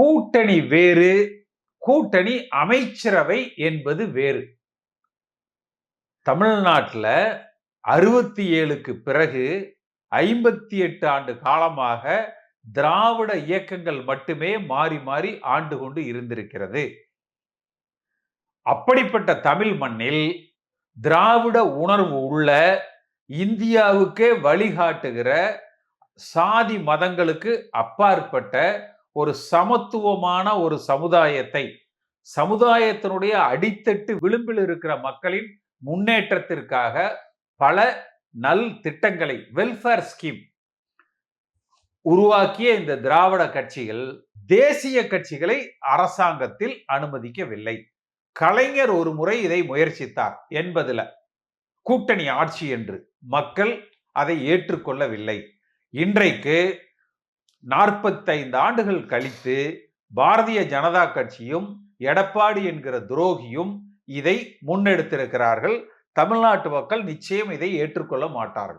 கூட்டணி வேறு கூட்டணி அமைச்சரவை என்பது வேறு. தமிழ்நாட்டில் அறுபத்தி ஏழுக்கு பிறகு ஐம்பத்தி எட்டு ஆண்டு காலமாக திராவிட இயக்கங்கள் மட்டுமே மாறி மாறி ஆண்டு கொண்டு இருந்திருக்கிறது. அப்படிப்பட்ட தமிழ் மண்ணில் திராவிட உணர்வு உள்ள இந்தியாவுக்கே வழிகாட்டுகிற சாதி மதங்களுக்கு அப்பாற்பட்ட ஒரு சமத்துவமான ஒரு சமுதாயத்தை சமுதாயத்தினுடைய அடித்தட்டு விளிம்பில் இருக்கிற மக்களின் முன்னேற்றத்திற்காக பல நல் திட்டங்களை வெல்ஃபேர் ஸ்கீம் உருவாக்கிய இந்த திராவிட கட்சிகள் தேசிய கட்சிகளை அரசாங்கத்தில் அனுமதிக்கவில்லை. கலைஞர் ஒரு முறை இதை முயற்சித்தார் என்பதுல கூட்டணி ஆட்சி என்று. மக்கள் அதை ஏற்றுக்கொள்ளவில்லை. இன்றைக்கு நாற்பத்தைந்து ஆண்டுகள் கழித்து பாரதிய ஜனதா கட்சியும் எடப்பாடி என்கிற துரோகியும் இதை முன்னெடுத்திருக்கிறார்கள். தமிழ்நாட்டு மக்கள் நிச்சயம் இதை ஏற்றுக்கொள்ள மாட்டார்கள்.